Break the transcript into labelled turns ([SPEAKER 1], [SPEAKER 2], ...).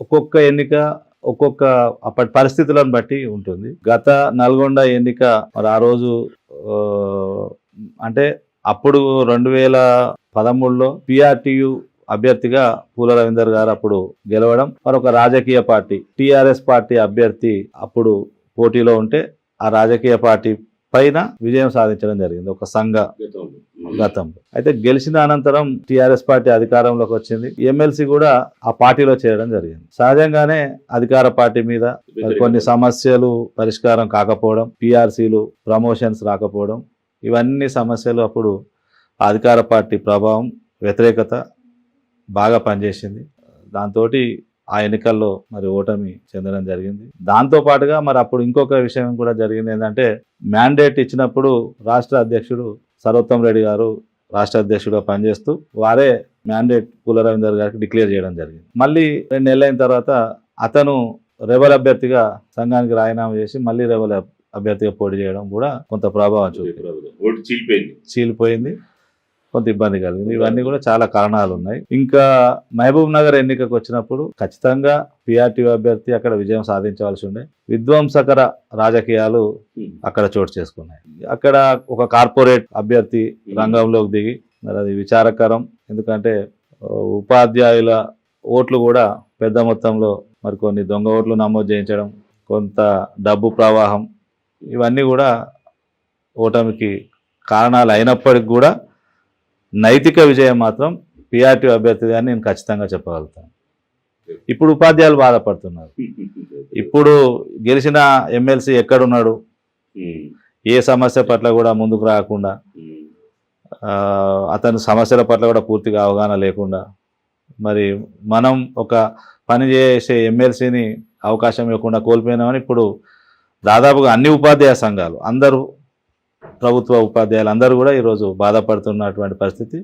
[SPEAKER 1] ఒక్కొక్క ఎన్నిక ఒక్కొక్క అప్పటి పరిస్థితులను బట్టి ఉంటుంది. గత నల్గొండ ఎన్నిక మరి ఆ రోజు అంటే అప్పుడు రెండు వేల పదమూడులో పిఆర్టీయు అభ్యర్థిగా పూల రవీందర్ గారు అప్పుడు గెలవడం మరొక రాజకీయ పార్టీ టీఆర్ఎస్ పార్టీ అభ్యర్థి అప్పుడు పోటీలో ఉంటే ఆ రాజకీయ పార్టీ పైన విజయం సాధించడం జరిగింది. ఒక సంఘ
[SPEAKER 2] గతంలో.
[SPEAKER 1] అయితే గెలిచిన అనంతరం టిఆర్ఎస్ పార్టీ అధికారంలోకి వచ్చింది. ఎమ్మెల్సీ కూడా ఆ పార్టీలో చేరడం జరిగింది. సహజంగానే అధికార పార్టీ మీద కొన్ని సమస్యలు పరిష్కారం కాకపోవడం పిఆర్సీలు ప్రమోషన్స్ రాకపోవడం ఇవన్నీ సమస్యలు అప్పుడు అధికార పార్టీ ప్రభావం వ్యతిరేకత బాగా పనిచేసింది. దాంతో ఆ ఎన్నికల్లో మరి ఓటమి చెందడం జరిగింది. దాంతో పాటుగా మరి అప్పుడు ఇంకొక విషయం కూడా జరిగింది ఏంటంటే మ్యాండేట్ ఇచ్చినప్పుడు రాష్ట్ర అధ్యక్షుడు సర్వోత్తమ్ రెడ్డి గారు రాష్ట్ర అధ్యక్షుడిగా పనిచేస్తూ వారే మ్యాండేట్ పూల రవీందర్ గారికి డిక్లేర్ చేయడం జరిగింది. మళ్ళీ రెండు నెలలైన తర్వాత అతను రెబల్ అభ్యర్థిగా సంఘానికి రాజీనామా చేసి మళ్ళీ రెబల్ అభ్యర్థిగా పోటీ చేయడం కూడా కొంత ప్రభావం చూపింది.
[SPEAKER 2] చీలిపోయింది.
[SPEAKER 1] కొంత ఇబ్బంది కలిగింది. ఇవన్నీ కూడా చాలా కారణాలు ఉన్నాయి ఇంకా మహబూబ్ నగర్ ఎన్నికకు వచ్చినప్పుడు ఖచ్చితంగా పిఆర్టీ అభ్యర్థి అక్కడ విజయం సాధించవలసి ఉండే. విధ్వంసకర రాజకీయాలు అక్కడ చోటు చేసుకున్నాయి. అక్కడ ఒక కార్పొరేట్ అభ్యర్థి రంగంలోకి దిగి మరి అది విచారకరం. ఎందుకంటే ఉపాధ్యాయుల ఓట్లు కూడా పెద్ద మొత్తంలో మరి కొన్ని దొంగ ఓట్లు నమోదు చేయించడం కొంత డబ్బు ప్రవాహం ఇవన్నీ కూడా ఓటమికి కారణాలు అయినప్పటికి కూడా నైతిక విజయం మాత్రం పిఆర్టీ అభ్యర్థి అని నేను ఖచ్చితంగా చెప్పగలుగుతాను. ఇప్పుడు ఉపాధ్యాయులు బాధపడుతున్నారు. ఇప్పుడు గెలిచిన ఎమ్మెల్సీ ఎక్కడున్నాడు? ఏ సమస్య పట్ల కూడా ముందుకు రాకుండా అతని సమస్యల పట్ల కూడా పూర్తిగా అవగాహన లేకుండా మరి మనం ఒక పని చేసే ఎమ్మెల్సీని అవకాశం ఇవ్వకుండా కోల్పోయినామని ఇప్పుడు దాదాపుగా అన్ని ఉపాధ్యాయ సంఘాలు అందరూ ప్రభుత్వ ఉపాధ్యాయులు అందరూ కూడా ఈరోజు బాధపడుతున్నటువంటి పరిస్థితి.